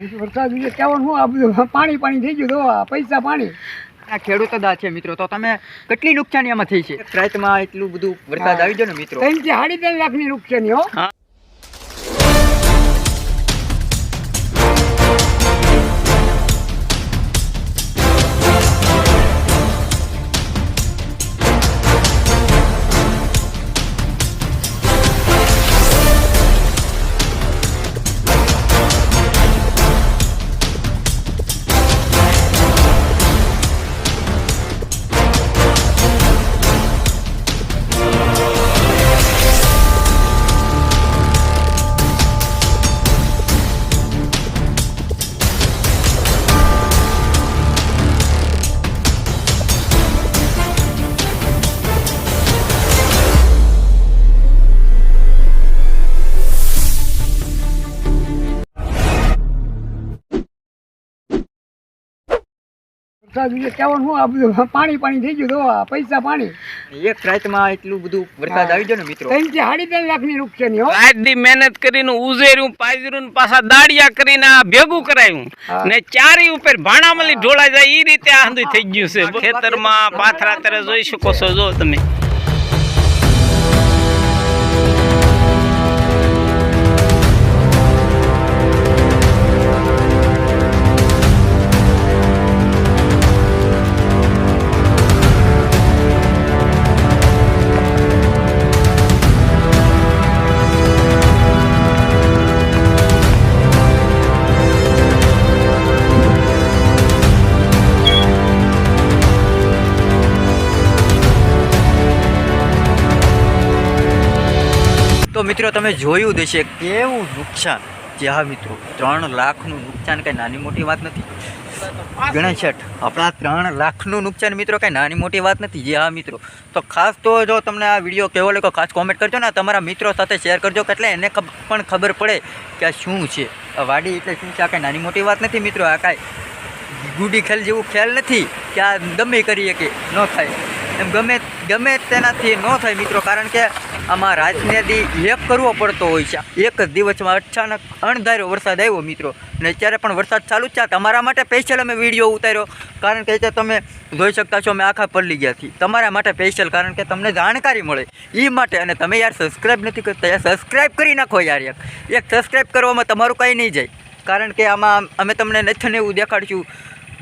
વરસાદ વિશે કહેવાનું શું? આ બધું પાણી પાણી થઈ ગયું તો આ પૈસા પાણી. આ ખેડૂતો દા છે મિત્રો તો તમે કેટલી નુકસાની એમાં થઈ છે? રાતમાં એટલું બધું વરસાદ આવી ગયો ને મિત્રો. ત્રણથી સાડી ત્રણ લાખની નુકસાની હો. વરસાદ વિશે કહેવાનું આ બધું પાણી પાણી થઈ ગયું તો પૈસા પાણી. એક રાતમાં એટલું બધું વરસાદ આવી ગયો ને મિત્રો? ત્રણથી સાડી ત્રણ લાખની નુકસાની હો. દી મહેનત કરીને ઉઝેર્યું પાજર્યું પાછા દાડિયા કરીને આ ભેગું કરાયું. ને ચારી ઉપર ભાણામલી ઢોળા જાય એ રીતે આ હંધુય થઈ ગયું છે. ખેતરમાં પાથરા તરે જોઈ શકો છો જો તમે. તો મિત્રો તમે જોયું દેશે કેવું નુકસાન. જે હા મિત્રો, ત્રણ લાખનું નુકસાન કંઈ નાની મોટી વાત નથી. ગણેશ આપણા ત્રણ લાખનું નુકસાન મિત્રો કંઈ નાની મોટી વાત નથી. જે હા મિત્રો, તો ખાસ તો જો તમને આ વીડિયો કેવો લાગ્યો, ખાસ કોમેન્ટ કરજો ને, તમારા મિત્રો સાથે શેર કરજો એટલે એને પણ ખબર પડે કે આ શું છે. આ વાડી એટલે શું છે, આ કાંઈ નાની મોટી વાત નથી મિત્રો, આ કાંઈ ગુડી ખેલ જેવું ખેલ નથી કે આ ગમે કરીએ કે ન થાય. એમ ગમે ગમે તેનાથી ન થાય મિત્રો, કારણ કે આમાં રાતને એક કરવો પડતો હોય છે. એક જ દિવસમાં અચાનક અણધાર્યો વરસાદ આવ્યો મિત્રો. ને અત્યારે પણ વરસાદ ચાલુ જ છે. તમારા માટે સ્પેશિયલ અમે વીડિયો ઉતાર્યો. કારણ કે અત્યારે તમે જોઈ શકતા છો, અમે આખા પલ્લી ગયા છીએ. તમારા માટે સ્પેશિયલ કારણ કે તમને જાણકારી મળે. એ માટે અને તમે યાર સબસ્ક્રાઈબ નથી કરતા, યાર સબસ્ક્રાઈબ કરી નાખો યાર એક. એક સબસ્ક્રાઈબ કરવામાં તમારું કંઈ નહીં જાય. કારણ કે આમાં અમે તમને નથી એવું દેખાડશું.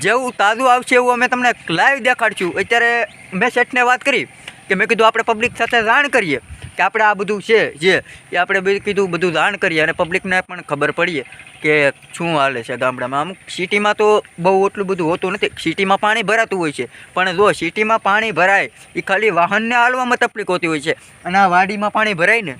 જેવું તાજું આવશે એવું અમે તમને લાઈવ દેખાડશું. અત્યારે મેં શેઠને વાત કરી કે મેં કીધું આપણે પબ્લિક સાથે જાણ કરીએ. કે આપણે આ બધું છે, જે, એ આપણે બધું કીધું, બધું જાણ કરીએ અને પબ્લિકને પણ ખબર પડીએ કે શું હાલે છે ગામડામાં. અમુક સિટીમાં તો બહુ એટલું બધું હોતું નથી. સિટીમાં પાણી ભરાતું હોય છે. પણ જો સિટીમાં પાણી ભરાય એ ખાલી વાહનને હાલવામાં તકલીફ હોતી હોય છે. અને આ વાડીમાં પાણી ભરાય ને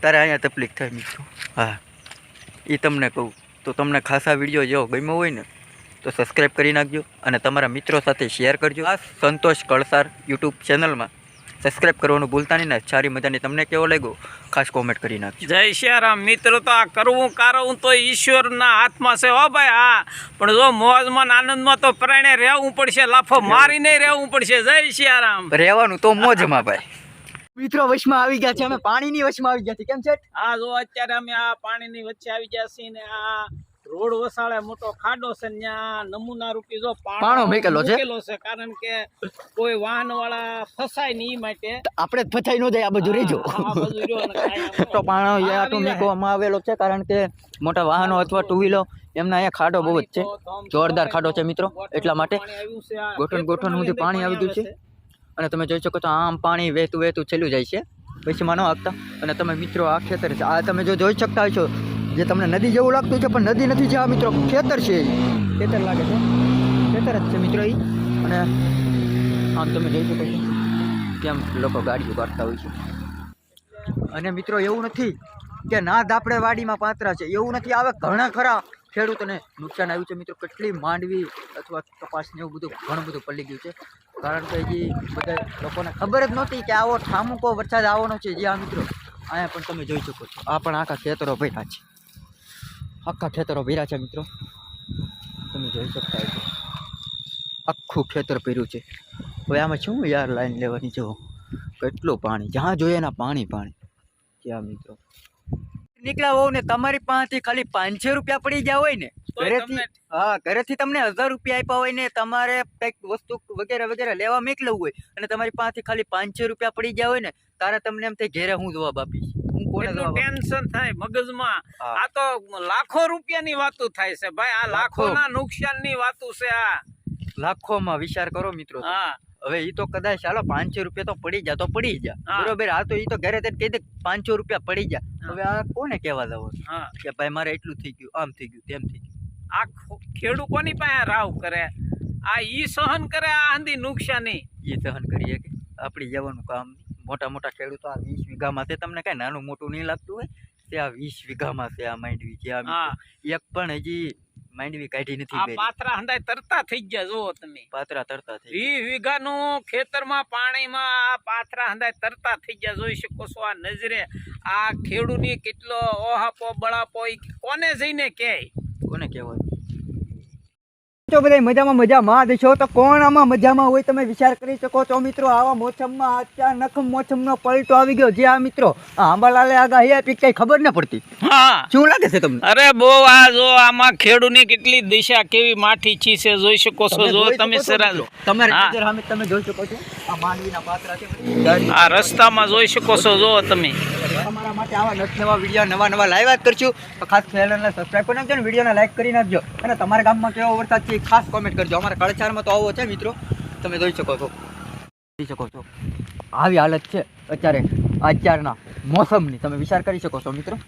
ત્યારે અહીંયા તકલીફ થાય મિત્રો. હા. એ તમને કહું. તો તમને ખાસા વીડિયો જો ગમ્યો હોય ને, તો સબસ્ક્રાઈબ કરી નાખજો અને તમારા મિત્રો સાથે શેર કરજો. આ સંતોષ કળસાર યુટ્યુબ ચેનલમાં સબસ્ક્રાઈબ કરવાનું ભૂલતા નહીં ને. સારી મજાની તમને કેવો લાગ્યો? ખાસ કોમેન્ટ કરી નાખજો. જય શ્યારામ. મિત્રો તો આ કરવું કારવું તો ઈશ્વરના હાથમાં છે હો ભાઈ હા. પણ જો મોજમાં આનંદમાં તો પ્રાણે રહેવું પડશે. લાફો મારીને રહેવું પડશે. જય શ્યારામ. રહેવાનું તો મોજમાં ભાઈ. મિત્રો વશમાં આવી ગયા છે. અમે પાણીની વશમાં આવી ગયા છે કેમ છે? આ જો અત્યારે અમે આ પાણીની વચ્ચે આવી ગયા છીએ ને આ રોડ વસાળે મોટો ખાડો છે ત્યાં નમૂના રૂપી જો પાણો મૂકેલો છે. મૂકેલો છે કારણ કે કોઈ વાહન વાળા ફસાય નહીં માટે. આપણે ફસાઈ ન જાય આ બધું રેજો. તો પાણો આવી મૂકવામાં આવેલો છે કારણ કે મોટા વાહનો અથવા ટુ વ્હીલો એમના અહીંયા ખાડો બહુ જ છે. જોરદાર ખાડો છે મિત્રો એટલા માટે ગોઠણ ગોઠણ સુધી પાણી આવી ગયું છે. અને તમે જોઈ શકો છો આમ પાણી વહેતું વહેતું છેલ્લું જાય છે. પછી ન આપતા. અને તમે મિત્રો આ ખેતર છે. આ તમે જો જોઈ શકતા હોય છો જે તમને નદી જેવું લાગતું છે, પણ નદી નથી આ મિત્રો ખેતર છે. ખેતર લાગે છે. ખેતર જ છે મિત્રો એ અને આમ તમે જોઈ શકો છો કેમ લોકો ગાડીઓ કાઢતા હોય છે. અને મિત્રો એવું નથી કે ના દાપડે વાડીમાં પાત્રા છે. એવું નથી. આવે ઘણા ખરા ખેડૂતોને નુકસાન આવ્યું છે. મિત્રો કેટલી માંડવી અથવા કપાસને એવું બધું ઘણું બધું પડી ગયું છે. કારણ કે હજી બધા લોકોને ખબર જ નહોતી કે આવો ઠામુકો વરસાદ આવવાનો છે જે આ મિત્રો. અહીંયા પણ તમે જોઈ શકો છો. આ પણ આખા ખેતરો ભર્યા છે. આખા ખેતરો ભીરા છે મિત્રો. તમે જોઈ શકતા છો આખું ખેતર પીરું છે. હવે આમાં શું યાર લાઈન લેવાની? જો કેટલું પાણી. જ્યાં જોઈએ એના પાણી પાણી. ક્યાં મિત્રો? નીકળ્યા હોવ ને તમારી પાસેથી ખાલી પાંચસો રૂપિયા પડી ગયા હોય ને. ઘરેથી હા ઘરેથી તમને હજાર રૂપિયા આપ્યા હોય ને તમારે કંઈક વસ્તુ વગેરે વગેરે લેવા મોકલવું હોય અને તમારી પાસેથી ખાલી પાંચસો રૂપિયા પડી ગયા હોય ને તારે તમને એમ થાય ઘેરે હું જવાબ આપીશ. હું કોને જવાબ ટેન્શન થાય મગજમાં. આ તો લાખો રૂપિયાની વાતું થાય છે ભાઈ આ લાખોના નુકસાનની વાતું છે આ. લાખોમાં વિચાર કરો મિત્રો હા. હવે ઈ તો કદાચ ચાલો પાંચસો રૂપિયા તો પડી જા તો પડી જા. બરોબર? આ તો ઈ તો ઘરે તે કહી દે પાંચસો રૂપિયા પડી જા. હવે આ કોને કહેવા જાવ હા. કે ભાઈ મારે એટલું થઈ ગયું આમ થઈ ગયું તેમ થઈ ગયું. આ ખેડૂ કોની પાસે રાવ કરે? આ ઈ સહન કરે આ આંધી નુકસાની? એ સહન કરીએ કે? આપણી જવાનું કામ નહીં. મોટા મોટા ખેડૂતો આ વીસ વીઘામાં છે. તમને કાંઈ નાનું મોટું નહીં લાગતું હોય તે આ વીસ વીઘામાં છે આ માંડવી છે. આ એક પણ હજી માંડવી કાઢી નથી આ બેરી. પાથરા હંધાય તરતા થઈ ગયા જુઓ તમે. પાતરા તરતા થઈ વીસ વીઘાનું ખેતરમાં પાણીમાં આ પાથરા હંધાય તરતા થઈ ગયા જોઈ શકો છો આ નજરે. આ ખેડૂની કેટલો ઓહાપો બળાપો કોને જઈને કે કોને કહેવાય? તો બધા મજામાં મજામાં દેશો તો કોણ આમાં મજામાં હોય તમે વિચાર કરી શકો છો મિત્રો? આવા મોસમમાં અચાનક મોસમનો પલટો આવી ગયો. જે આ મિત્રો આંબાલાલે આગાહી આપી કઈ ખબર ન પડતી. હા. શું લાગે છે તમને? અરે બહુ આ જો આમાં ખેડૂની કેટલી દિશા કેવી માઠી છી છે જોઈ શકો છો જો તમે શકો છો સરા મિત્રો. તમારી નજર સામે તમે જોઈ શકો છો. આ માંડવીના પાત્રા છે. આ રસ્તામાં જોઈ શકો છો જો તમે. તમારા માટે આવા નત નવા વીડિયો, નવા નવા લાઈવ જ કરશું. તો ખાસ ચેનલને સબસ્ક્રાઈબ કરી નાખજો ને વિડીયોને લાઈક કરી નાખજો. અને તમારા ગામમાં કેવો વરસાદ છે ખાસ કોમેન્ટ કરજો. અમારા કળચારમાં તો આવો છે મિત્રો. તમે જોઈ શકો છો. જોઈ શકો છો. આવી હાલત છે અત્યારે. અત્યારના મોસમની. તમે વિચાર કરી શકો છો મિત્રો.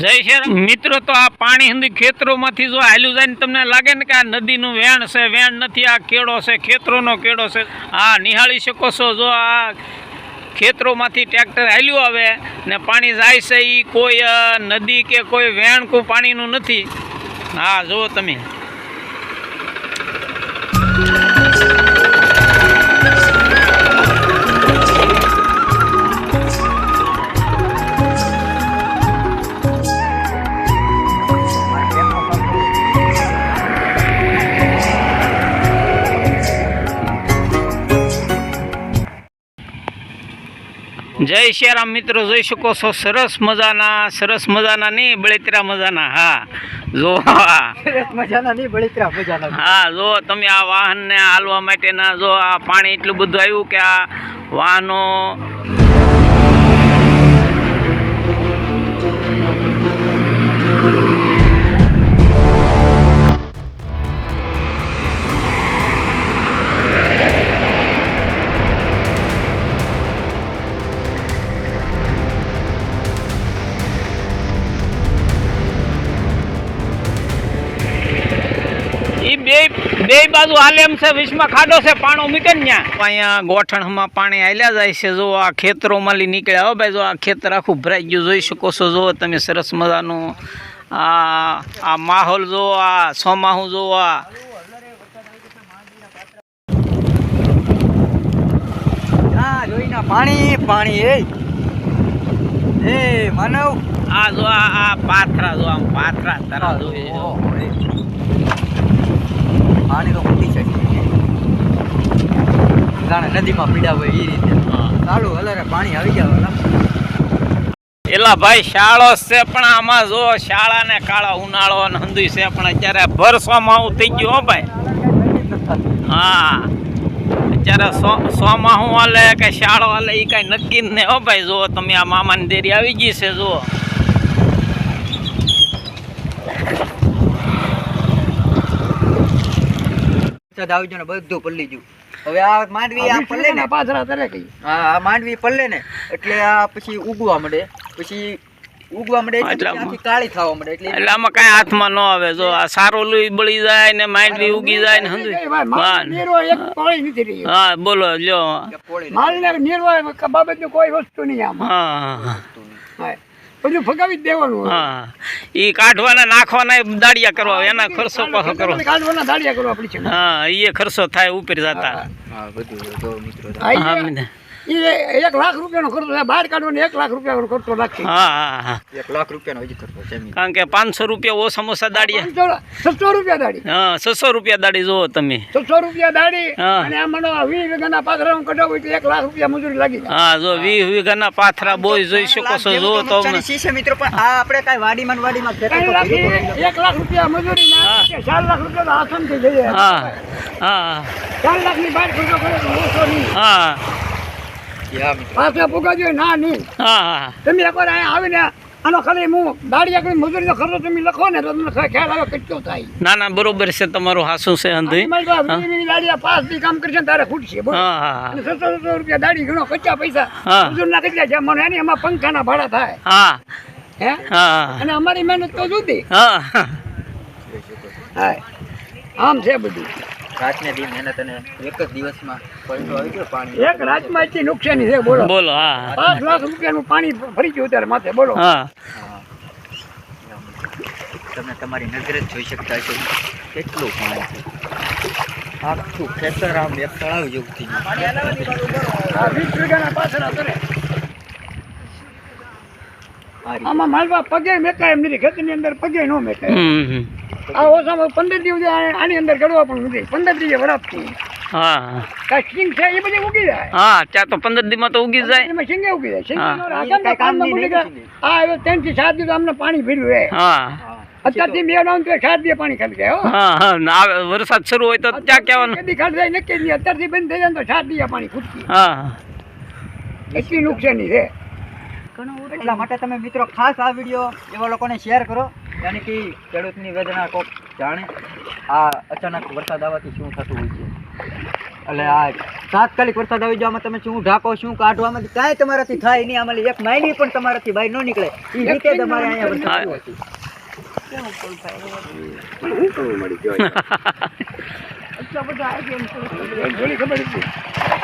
જય શ્રી. મિત્રો, તો આ પાણી હિન્દી ખેતરોમાંથી જો હાલ્યું જાય ને તમને લાગે ને કે આ નદીનું વેણ છે, વેણ નથી, આ કેળો છે, ખેતરોનો કેળો છે. હા નિહાળી શકો છો. જો આ ખેતરોમાંથી ટ્રેક્ટર હાલ્યું આવે ને પાણી જાય છે એ કોઈ નદી કે કોઈ વેણ કોઈ પાણીનું નથી. હા, જુઓ તમે. જય શ્રી મિત્રો જોઈ શકો છો સરસ મજાના સરસ મજાના નહીં બળેતરા મજાના. હા જો આ મજાના નહીં બળીતરા મજાના. હા જો તમે આ વાહનને હાલવા માટેના જો આ પાણી એટલું બધું આવ્યું કે આ વાહનો બે બાજુ આલેમ એમ છે વીસમાં ખાડો છે પાણો મૂકે ને ત્યાં. અહીંયા ગોઠણમાં પાણી આલ્યા જાય છે જો આ ખેતરોમાંથી નીકળ્યા હો ભાઈ જો આ ખેતર આખું ભરાઈ ગયું જોઈ શકો છો જો તમે સરસ મજાનું આ આ માહોલ જો આ સોમાહું જો આ. પાણી પાણી એ. માનવ. આ જો આ આ પાથરા જો આમ પાથરા તરા જોઈએ જો. પાણી તો ખૂટી છે જાણે નદીમાં પીડા હોય એ રીતે. ચાલુ હલરે પાણી આવી ગયા એલા ભાઈ શાળો છે પણ આમાં જો શાળા ને કાળા ઉનાળો ને હંધુય છે પણ અત્યારે ભરસોમાં માહુ થઈ ગયું ભાઈ. હા. અત્યારે સો માહુ હાલે કે શાળો હાલે એ કાંઈ નક્કી ને હો ભાઈ. જો તમે આ મામાની દેરી આવી ગઈ છે જુઓ. વરસાદ આવી ગયો ને બધું પલ્લી ગયું. હવે આ માંડવી આ પલ્લે ને. પાથરા તરે કઈ. હા આ માંડવી પલ્લે ને. એટલે આ પછી ઉગવા મળે. પછી ઉગવા મળે એટલે કાળી થવા મળે. એટલે એટલે આમાં કાંઈ હાથમાં ન આવે. જો આ સારો લુઈ બળી જાય ને માંડવી ઉગી જાય ને હા બોલો લ્યો. માલ ને નીરવો બાબત કોઈ વસ્તુ નહીં આમ. હા. બધું ફગાવી જ દેવાનું હા. એ કાઢવાના નાખવાના દાડિયા કરવા એના ખર્ચો પાછો કરો કાઢવાના દાડિયા કરવા પડશે હા એ ખર્ચો થાય ઉપર જતા. હા બધું મિત્રો એ- એક લાખ રૂપિયાનો ખર્ચો બહાર કાઢવાનો એક લાખ રૂપિયાનો ખર્ચો નાખી હા હા હા. એક લાખ રૂપિયાનો હજી ખર્ચો છે કારણ કે પાંચસો રૂપિયા ઓ સમોસા દાડી છસો રૂપિયા દાડી હા છસો રૂપિયા દાડી જોવો તમે. છસો રૂપિયા દાડી હા. અને આમાં વીસ વીઘાના પાથરા કઢાવું એટલે એક લાખ રૂપિયા મજૂરી લાગી હા જો વીસ વીઘાના પાથરા બોય જોઈ શકો છો જો તો શીશે મિત્રો પણ આ આપણે કાંઈ વાડીમાં વાડીમાં. એક લાખ રૂપિયા મજૂરી ના ચાર લાખ રૂપિયા તો થઈ જઈએ. હા હા ચાર લાખની બાર ખર્ચો કરે તો ઓછો નહીં. હા હા. પાછા ના નહીં. હા હા તમે એકવાર અહીંયા આવીને આનો ખાલી હું દાડિયા કરી મજૂરીનો ખર્ચો તમે લખો ને તો તમને ખ્યાલ આવે કેટલો થાય. ના ના બરોબર છે તમારું હાસું છે અંધી પાસે કામ કરશે તારે ખૂટશે અને સત્તર સત્તર રૂપિયા દાડી ઘણો પચાસ પૈસા મજૂરના કેટલા છે મને એની એમાં પંખાના ભાડા થાય. હા. હે? અને અમારી મહેનત તો જુદી. હા. આમ છે બધું. રાતને દી મહેનત અને એક જ દિવસમાં પલટો આવી ગયો પાણી. એક રાતમાં એટલી નુકસાની છે બોલો. બોલો હા. પાંચ લાખ રૂપિયાનું પાણી ફરી ગયું ત્યારે માથે બોલો. હા. તમે તમારી નજરે જ જોઈ શકતા છો કેટલું પાણી છે. આખું ખેતર આમ એક તળાવ જેવું થઈ ગયું. વીસ વીઘાના પાછળ કરે આમાં માલવા પગે મેકાય એમ નથી ખેતરની અંદર પગે ન મેકાય. આ ઓછામાં પંદર દિવસ આની અંદર ગળવા પણ નથી. પંદર દિવસે વરાપથી હા. કાસ્ટિંગ છે એ બધી ઉગી જાય. હા ત્યાં તો પંદર દીમાં તો ઉગી જાય. એમાં શીંગે ઉગી જાય. શીંગે હા. ઉગી જાય. હવે ત્રણથી સાત દિવસ અમને પાણી ભર્યું હે. હા. અત્યારથી બે ડાઉન તો સાત દિવસ પાણી ખાલી જાય હા. હા વરસાદ શરૂ હોય તો ત્યાં કહેવાનું? કદી ખાલી જાય નક્કી નહીં. અત્યારથી બંધ થઈ જાય તો સાત દિવસ પાણી ખૂટતી હા. એટલી નુકસાની છે. એટલા માટે તમે મિત્રો ખાસ આ વીડિયો એવા લોકોને શેર કરો. યાની કે ખેડૂતની વેદના કોક જાણે આ અચાનક વરસાદ આવવાથી શું થતું હોય છે? એટલે આ તાત્કાલિક વરસાદ આવી જવામાં તમે શું ઢાંકો શું કાઢવામાં કાંઈ તમારાથી થાય નહીં આમાં એક માઇલી પણ તમારાથી બહાર ન નીકળે. એ રીતે તમારે અહીંયા વરસાદ મળી ગયો